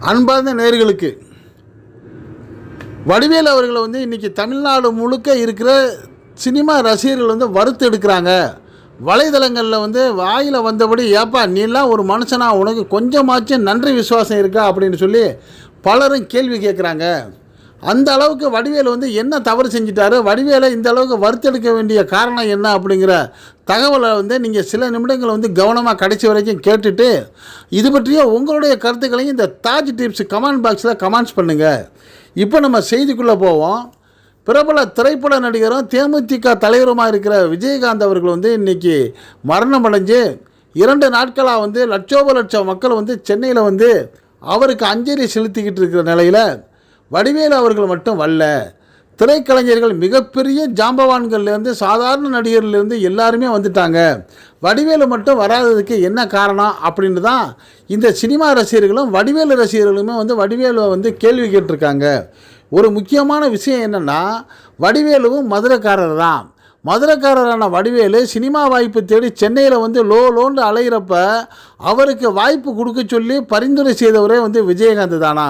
அன்பார்ந்த நேர்களுக்கு வடிவேல் அவர்களை வந்து இன்றைக்கி தமிழ்நாடு முழுக்க இருக்கிற சினிமா ரசிகர்கள் வந்து வறுத்து எடுக்கிறாங்க. வலைதளங்களில் வந்து வாயில் வந்தபடி ஏப்பா நீலாம் ஒரு மனுஷனா உனக்கு கொஞ்சமாச்சும் நன்றி விசுவாசம் இருக்கா? அப்படின்னு சொல்லி பலரும் கேள்வி கேட்குறாங்க. அந்த அளவுக்கு வடிவேல் வந்து என்ன தவறு செஞ்சிட்டாரு? வடிவேலை இந்த அளவுக்கு வறுத்தெடுக்க வேண்டிய காரணம் என்ன அப்படிங்கிற தகவலை வந்து நீங்கள் சில நிமிடங்கள் வந்து கவனமாக கடைசி வரைக்கும் கேட்டுட்டு இது பற்றிய உங்களுடைய கருத்துக்களையும் இந்த தாஜ் டிப்ஸ் கமெண்ட் பாக்ஸில் கமெண்ட்ஸ் பண்ணுங்கள் இப்போ நம்ம செய்திக்குள்ளே போவோம். பிரபல திரைப்பட நடிகரும் தேமுதிக தலைவருமாக இருக்கிற விஜயகாந்த் அவர்கள் வந்து இன்றைக்கி மரணம் அடைஞ்சு இரண்டு நாட்களாக வந்து லட்சோப லட்சம் மக்கள் வந்து சென்னையில் வந்து அவருக்கு அஞ்சலி செலுத்திக்கிட்டு இருக்கிற நிலையில் வடிவேலு அவர்கள் மட்டும் வல்ல திரைக்கலைஞர்கள் மிகப்பெரிய ஜாம்பவான்கள்லேருந்து சாதாரண நடிகர்லேருந்து எல்லாருமே வந்துட்டாங்க. வடிவேலு மட்டும் வராததுக்கு என்ன காரணம் அப்படின்னு தான் இந்த சினிமா ரசிகர்களும் வடிவேலு ரசிகர்களுமே வந்து வடிவேலுவை வந்து கேள்வி கேட்டிருக்காங்க. ஒரு முக்கியமான விஷயம் என்னென்னா வடிவேலுவும் மதுரைக்காரர் தான். மதுரைக்காரரான வடிவேலு சினிமா வாய்ப்பு தேடி சென்னையில் வந்து லோ லோன்னு அலையிறப்ப அவருக்கு வாய்ப்பு கொடுக்க சொல்லி பரிந்துரை செய்தவரே வந்து விஜயகாந்த் தானா.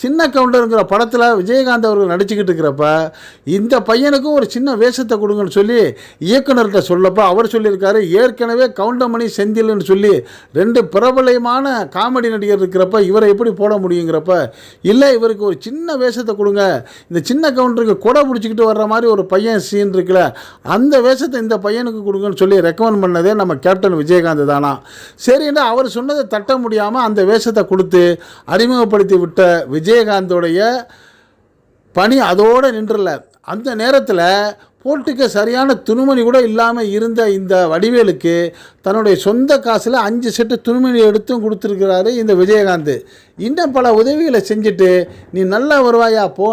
சின்ன கவுண்டருங்கிற படத்தில் விஜயகாந்த் அவர்கள் நடிச்சுக்கிட்டு இருக்கிறப்ப இந்த பையனுக்கும் ஒரு சின்ன வேஷத்தை கொடுங்கன்னு சொல்லி இயக்குனர்கிட்ட சொல்லப்போ அவர் சொல்லியிருக்காரு ஏற்கனவே கவுண்டமணி செந்தில்னு சொல்லி ரெண்டு பிரபலமான காமெடி நடிகர் இருக்கிறப்ப இவரை எப்படி போட முடியுங்கிறப்ப இல்லை இவருக்கு ஒரு சின்ன வேஷத்தை கொடுங்க. இந்த சின்ன கவுண்டருக்கு கொடை பிடிச்சிக்கிட்டு வர்ற மாதிரி ஒரு பையன் சீன் இருக்குல்ல அந்த வேஷத்தை இந்த பையனுக்கு கொடுங்கன்னு சொல்லி ரெக்கமெண்ட் பண்ணதே நம்ம கேப்டன் விஜயகாந்த் தானா. சரின்னு அவர் சொன்னதை தட்ட முடியாமல் அந்த வேஷத்தை கொடுத்து அறிமுகப்படுத்தி விட்ட விஜய் விஜயகாந்தோடைய பணி அதோடு நின்றல. அந்த நேரத்தில் போட்டுக்க சரியான துணிமணி கூட இல்லாமல் இருந்த இந்த வடிவேலுக்கு தன்னுடைய சொந்த காசில் அஞ்சு செட்டு துணிமணி எடுத்தும் கொடுத்துருக்கிறாரு இந்த விஜயகாந்த். இன்னும் பல உதவிகளை செஞ்சுட்டு நீ நல்லா வருவாயா போ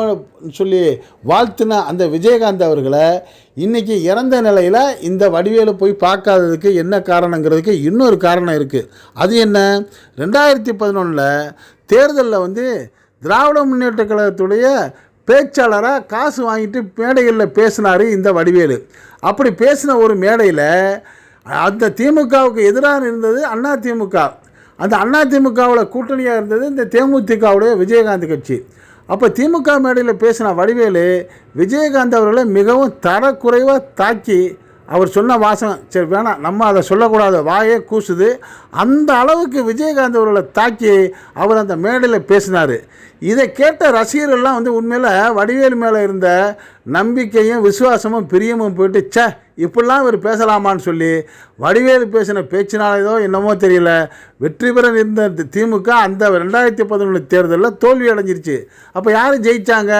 சொல்லி வாழ்த்துன அந்த விஜயகாந்த் அவர்களை இன்றைக்கி இறந்த நிலையில் இந்த வடிவேலு போய் பார்க்காததுக்கு என்ன காரணங்கிறதுக்கு இன்னொரு காரணம் இருக்குது அது என்ன? ரெண்டாயிரத்தி பதினொன்றில் தேர்தலில் வந்து திராவிட முன்னேற்ற கழகத்துடைய பேச்சாளராக காசு வாங்கிட்டு மேடைகளில் பேசினார் இந்த வடிவேலு. அப்படி பேசின ஒரு மேடையில் அந்த திமுகவுக்கு எதிராக இருந்தது அண்ணா திமுக. அந்த அண்ணா திமுகவில் கூட்டணியாக இருந்தது இந்த தேமுதிகவுடைய விஜயகாந்த் கட்சி. அப்போ திமுக மேடையில் பேசின வடிவேலு விஜயகாந்த் அவர்களை மிகவும் தரக்குறைவாக தாக்கி அவர் சொன்ன வாசகம் சரி வேணாம் நம்ம அதை சொல்லக்கூடாது வாயே கூசுது. அந்த அளவுக்கு விஜயகாந்த் அவர்களை தாக்கி அவர் அந்த மேடையில் பேசினார். இதை கேட்ட ரசிகர்கள்லாம் வந்து உண்மையில் வடிவேல் மேலே இருந்த நம்பிக்கையும் விசுவாசமும் பிரியமும் போயிட்டு சே இப்படிலாம் இவர் பேசலாமான்னு சொல்லி வடிவேலு பேசின பேச்சினாலேதோ என்னமோ தெரியல. வெற்றி பெற இருந்த திமுக அந்த ரெண்டாயிரத்தி பதினொன்று தேர்தலில் தோல்வி அடைஞ்சிருச்சு. அப்போ யார் ஜெயித்தாங்க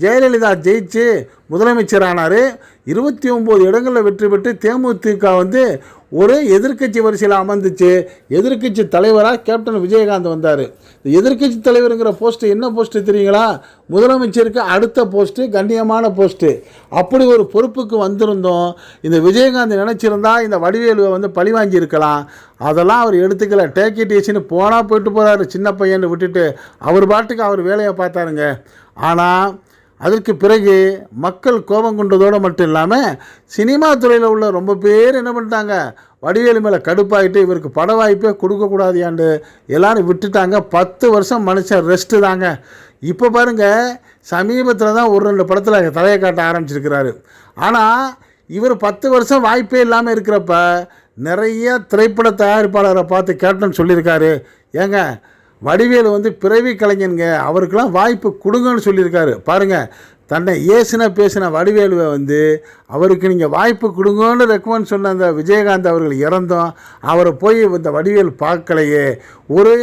ஜெயலலிதா ஜெயிச்சு முதலமைச்சரானார் இருபத்தி ஒம்பது இடங்களில் வெற்றி பெற்று தேமுதிக வந்து ஒரு எதிர்க்கட்சி வரிசையில் அமர்ந்துச்சு எதிர்க்கட்சி தலைவராக கேப்டன் விஜயகாந்த் வந்தார். இந்த எதிர்க்கட்சி தலைவருங்கிற போஸ்ட்டு என்ன போஸ்ட்டு தெரியுங்களா? முதலமைச்சருக்கு அடுத்த போஸ்ட்டு கண்ணியமான போஸ்ட்டு அப்படி ஒரு பொறுப்புக்கு வந்திருந்தோம். இந்த விஜயகாந்த் நினச்சிருந்தா இந்த வடிவேலுவை வந்து பழி வாங்கியிருக்கலாம். அதெல்லாம் அவர் எடுத்துக்கல. டேக் இட் ஈஸின்னு போனால் போயிட்டு போகிறாரு சின்ன பையன்னு விட்டுட்டு. அவர் பாட்டுக்கு அவர் வேலையை பார்த்தாருங்க. ஆனால் அதற்கு பிறகு மக்கள் கோபம் கொண்டதோடு மட்டும் இல்லாமல் சினிமா துறையில் உள்ள ரொம்ப பேர் என்ன பண்ணிட்டாங்க? வடிவேலு மேலே கடுப்பாகிட்டு இவருக்கு பட வாய்ப்பே கொடுக்கக்கூடாதியாண்டு எல்லாரும் விட்டுட்டாங்க. பத்து வருஷம் மனுஷன் ரெஸ்ட்டு தாங்க. இப்போ பாருங்கள் சமீபத்தில் தான் ஒரு ரெண்டு படத்தில் தலையை காட்ட ஆரம்பிச்சிருக்கிறாரு. ஆனால் இவர் பத்து வருஷம் வாய்ப்பே இல்லாமல் இருக்கிறப்ப நிறைய திரைப்பட தயாரிப்பாளரை பார்த்து கேப்டன் சொல்லியிருக்காரு. ஏங்க வடிவேலு வந்து பிறவி கலைஞனுங்க. அவருக்கெல்லாம் வாய்ப்பு கொடுங்கன்னு சொல்லியிருக்காரு. பாருங்கள் தன்னை ஏசின பேசின வடிவேலுவை வந்து அவருக்கு நீங்கள் வாய்ப்பு கொடுங்கன்னு ரெக்கமெண்ட் சொன்ன அந்த விஜயகாந்த் அவர்கள் இறந்தோம். அவரை போய் இந்த வடிவேல் பார்க்கலையே. ஒரு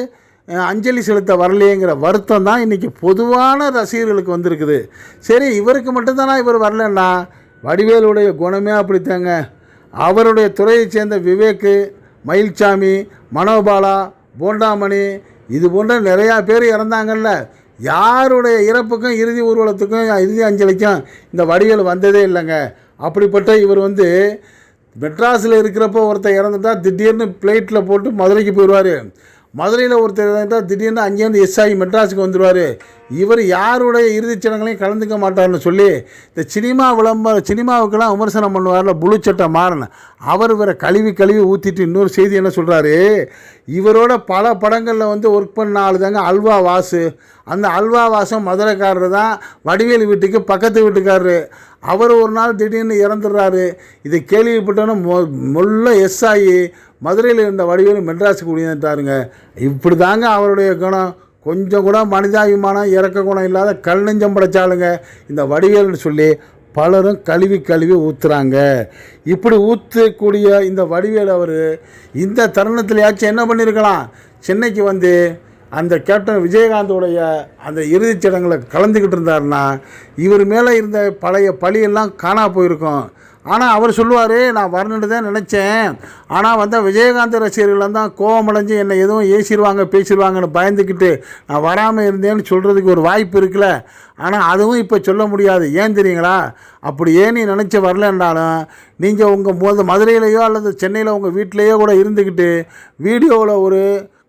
அஞ்சலி செலுத்த வரலையேங்கிற வருத்தம் தான் இன்றைக்கி பொதுவான ரசிகர்களுக்கு வந்திருக்குது. சரி இவருக்கு மட்டும்தானா இவர் வரலன்னா? வடிவேலுடைய குணமே அப்படித்தாங்க. அவருடைய துறையைச் சேர்ந்த விவேக்கு மயில்சாமி மனோபாலா போண்டாமணி இது போன்ற நிறையா பேர் இறந்தாங்கல்ல. யாருடைய இறப்புக்கும் இறுதி ஊர்வலத்துக்கும் இறுதி அஞ்சலிக்கும் இந்த வடிவேல் வந்ததே இல்லைங்க. அப்படிப்பட்ட இவர் வந்து மெட்ராஸில் இருக்கிறப்போ ஒருத்தர் இறந்துட்டா திடீர்னு பிளேட்டில் போட்டு மதுரைக்கு போயிடுவார் மதுரையில் ஒருத்தர் இருந்தால் திடீர்னு அங்கேருந்து எஸ் ஆகி மெட்ராஸுக்கு வந்துடுவார் இவர் யாருடைய இறுதிச் சடங்குலையும் கலந்துக்க மாட்டார்னு சொல்லி இந்த சினிமா விளம்பர சினிமாவுக்கெல்லாம் விமர்சனம் பண்ணுவார்ல புழு சட்டை மாறன். அவர் இவரை கழுவி கழுவி ஊற்றிட்டு இன்னொரு செய்தி என்ன சொல்கிறாரு இவரோட பல படங்களில் வந்து ஒர்க் பண்ண ஆள் தாங்க அல்வா வாசு. அந்த அல்வா வாசம் மதுரைக்காரர் தான் வடிவேல் வீட்டுக்கு பக்கத்து வீட்டுக்காரரு. அவர் ஒரு நாள் திடீர்னு இறந்துடுறாரு. இதை கேள்விப்பட்டோன்னே மொ முள்ள எஸ் ஆகி மதுரையில் இருந்த வடிவேலு மெட்ராஸுக்கு குடியிருந்தாருங்க இப்படி தாங்க அவருடைய குணம். கொஞ்சம் கூட மனிதாபிமானம் இறக்க குணம் இல்லாத கல் நெஞ்சம் படைச்சாலுங்க இந்த வடிவேலுன்னு சொல்லி பலரும் கழுவி கழுவி ஊற்றுறாங்க இப்படி ஊற்றக்கூடிய இந்த வடிவேல் அவர் இந்த தருணத்திலேயாச்சும் என்ன பண்ணியிருக்கலாம் சென்னைக்கு வந்து அந்த கேப்டன் விஜயகாந்தோடைய அந்த இறுதிச் சடங்கில் கலந்துக்கிட்டு இருந்தாருன்னா இவர் மேலே இருந்த பழைய பழியெல்லாம் காணா போயிருக்கும். ஆனால் அவர் சொல்லுவார் நான் வரணுன்னு தான் நினச்சேன். ஆனால் வந்து விஜயகாந்த் ரசிகர்கள் தான் கோவமடைஞ்சு என்னை எதுவும் ஏசிடுவாங்க பேசிடுவாங்கன்னு பயந்துக்கிட்டு நான் வராமல் இருந்தேன்னு சொல்கிறதுக்கு ஒரு வாய்ப்பு இருக்குல்ல. ஆனால் அதுவும் இப்போ சொல்ல முடியாது. ஏன் தெரியுங்களா? அப்படி ஏன் நீ நினச்சி வரலன்றாலும் நீங்கள் உங்கள் மொத மதுரையிலையோ அல்லது சென்னையில் உங்கள் வீட்டிலையோ கூட இருந்துக்கிட்டு வீடியோவில் ஒரு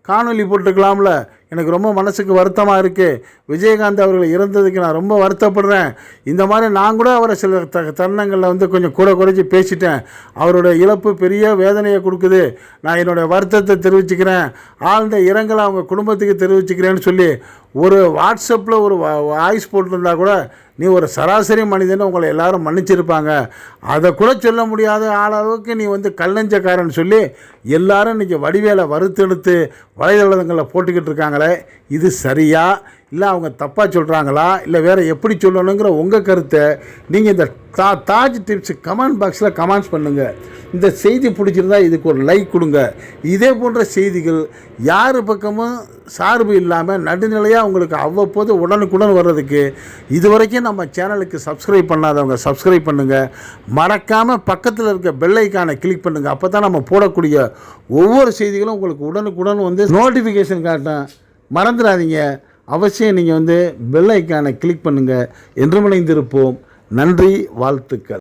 காணொளி போட்டிருக்கலாம்ல. எனக்கு ரொம்ப மனசுக்கு வருத்தமாக இருக்குது விஜயகாந்த் அவர்கள் இறந்ததுக்கு நான் ரொம்ப வருத்தப்படுறேன். இந்த மாதிரி நான் கூட அவரை சில த தருணங்களில் வந்து கொஞ்சம் கூட குறைச்சி பேசிட்டேன். அவருடைய இழப்பு பெரிய வேதனையை கொடுக்குது. நான் என்னுடைய வருத்தத்தை தெரிவிச்சுக்கிறேன். ஆழ்ந்த இரங்கலை அவங்க குடும்பத்துக்கு தெரிவிச்சுக்கிறேன்னு சொல்லி ஒரு வாட்ஸ்அப்பில் ஒரு வாய்ஸ் போட்டிருந்தா கூட நீ ஒரு சராசரி மனிதன் உங்களை எல்லாரும் மன்னிச்சிருப்பாங்க. அதை கூட சொல்ல முடியாத ஆளவுக்கு நீ வந்து கல்லஞ்சக்காரன் சொல்லி எல்லாரும் இன்றைக்கி வடிவேலை வறுத்தெடுத்து வலைதளங்களில் போட்டுக்கிட்டு இருக்காங்க. சொல்கிறாங்களே இது சரியா? இல்லை அவங்க தப்பாக சொல்கிறாங்களா இல்லை வேறு எப்படி சொல்லணுங்கிற உங்கள் கருத்தை நீங்கள் இந்த தா தாஜ் டிப்ஸ் கமெண்ட் பாக்ஸில் கமெண்ட்ஸ் பண்ணுங்கள் இந்த செய்தி பிடிச்சிருந்தா இதுக்கு ஒரு லைக் கொடுங்க. இதே போன்ற செய்திகள் யார் பக்கமும் சார்பு இல்லாமல் நடுநிலையாக உங்களுக்கு அவ்வப்போது உடனுக்குடன் வர்றதுக்கு இது வரைக்கும் நம்ம சேனலுக்கு சப்ஸ்கிரைப் பண்ணாதவங்க சப்ஸ்கிரைப் பண்ணுங்கள் மறக்காமல் பக்கத்தில் இருக்க பெல்லைக்கானை கிளிக் பண்ணுங்கள் அப்போ தான் நம்ம போடக்கூடிய ஒவ்வொரு செய்திகளும் உங்களுக்கு உடனுக்குடன் வந்து நோட்டிஃபிகேஷன் காட்டும். மறந்துடாதீங்க. அவசியம் நீங்கள் வந்து பெல் ஐக்கானை கிளிக் பண்ணுங்கள் என்று முனைந்திருப்போம் நன்றி வாழ்த்துக்கள்.